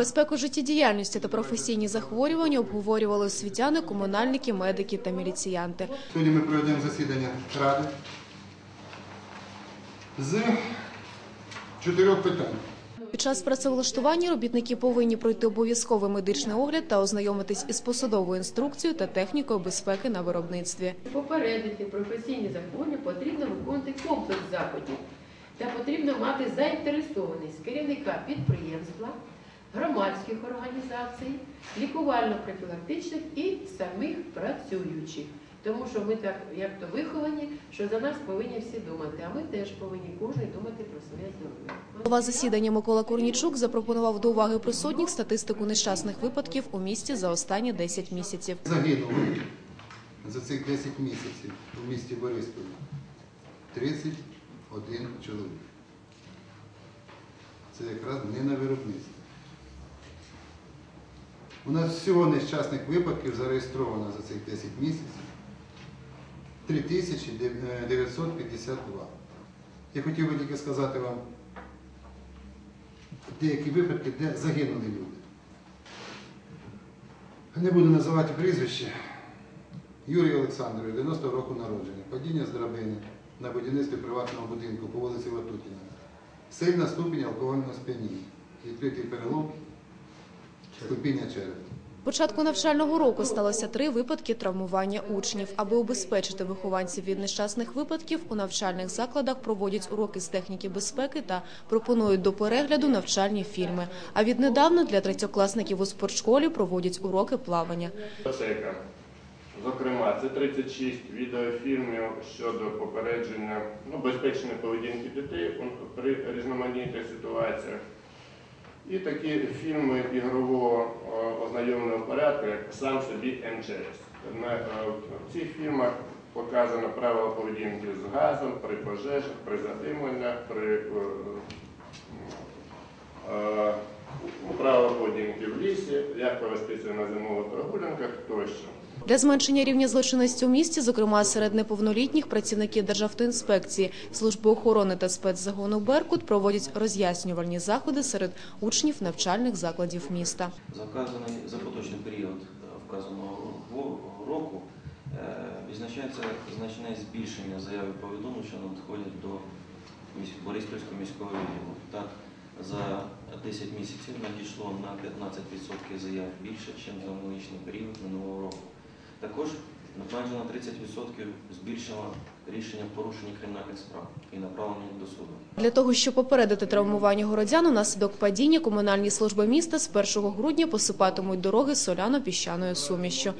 Безпеку життєдіяльності та професійні захворювання обговорювали освітяни, комунальники, медики та міліціянти. Сьогодні ми проведемо засідання Ради з чотирьох питань. Під час працевлаштування робітники повинні пройти обов'язковий медичний огляд та ознайомитись із посадовою інструкцією та технікою безпеки на виробництві. Попередити професійні захворювання потрібно виконувати комплекс заходів та потрібно мати заінтересованість керівника підприємства, громадських організацій, лікувально-профілактичних і самих працюючих. Тому що ми так як то виховані, що за нас повинні всі думати, а ми теж повинні кожен думати про своє здоров'я. Голова засідання Микола Корнічук запропонував до уваги присутніх статистику нещасних випадків у місті за останні 10 місяців. Загинуло за цих 10 місяців у місті Борисполі 31 чоловік. Це якраз не на виробництві. У нас всього нещасних випадків зареєстровано за цих 10 місяців 3952. Я хотів би тільки сказати вам деякі випадки, де загинули люди. Не буду називати прізвище. Юрій Олександрович, 90 року народження, падіння з драбини на будівництві приватного будинку по вулиці Ватутіна. Сильна ступінь алкогольного сп'яніння, відкритий перелом, ступіння черепа. Початку навчального року сталося три випадки травмування учнів. Аби убезпечити вихованців від нещасних випадків, у навчальних закладах проводять уроки з техніки безпеки та пропонують до перегляду навчальні фільми. А віднедавна для третьокласників у спортшколі проводять уроки плавання. Зокрема, це 36 відеофільмів щодо попередження ну, безпечної поведінки дітей при різноманітних ситуаціях. І такі фільми ігрового е, ознайомленого порядку, як сам собі МЧС. Е, В цих фільмах показано правила поведінки з газом, при пожежах, при задимленнях, при е, правила поведінки в лісі, як повестися на зимових прогулянках тощо. Для зменшення рівня злочинності у місті, зокрема серед неповнолітніх, працівники Державтоінспекції, служби охорони та спецзагону Беркут проводять роз'яснювальні заходи серед учнів навчальних закладів міста. За вказаний за поточний період е, вказаного року е, відзначається значне збільшення заяв і повідомлень, що надходять до Бориспільського міського відділу. Так, за 10 місяців надійшло на 15% заяв більше, ніж за аналогічний період минулого року. Також майже на 30% збільшило рішення порушення кримінальних справ і направлення до суду. Для того, щоб попередити травмування городян, унаслідок падіння комунальні служби міста з 1 грудня посипатимуть дороги соляно-піщаною сумішчю.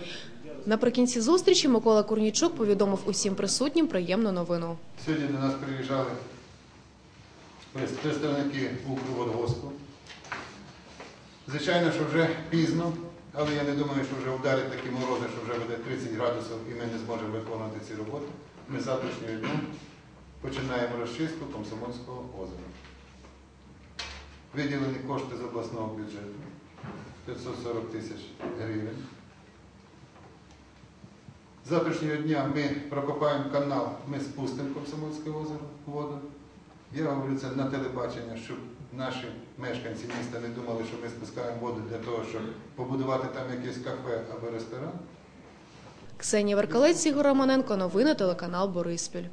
Наприкінці зустрічі Микола Корнічук повідомив усім присутнім приємну новину. Сьогодні до нас приїжджали представники Укрводгоспу. Звичайно, що вже пізно, але я не думаю, що вже вдарить такі морози, що вже буде 30 градусів і ми не зможемо виконувати ці роботи. Ми завтрашнього дня починаємо розчистку Комсомольського озера. Виділені кошти з обласного бюджету 540 тисяч гривень. З завтрашнього дня ми прокопаємо канал, ми спустимо Комсомольське озеро воду. Я говорю це на телебачення, щоб наші мешканці міста не думали, що ми спускаємо воду для того, щоб побудувати там якесь кафе або ресторан. Ксенія Веркалець, Ігор Романенко, новини телеканал Бориспіль.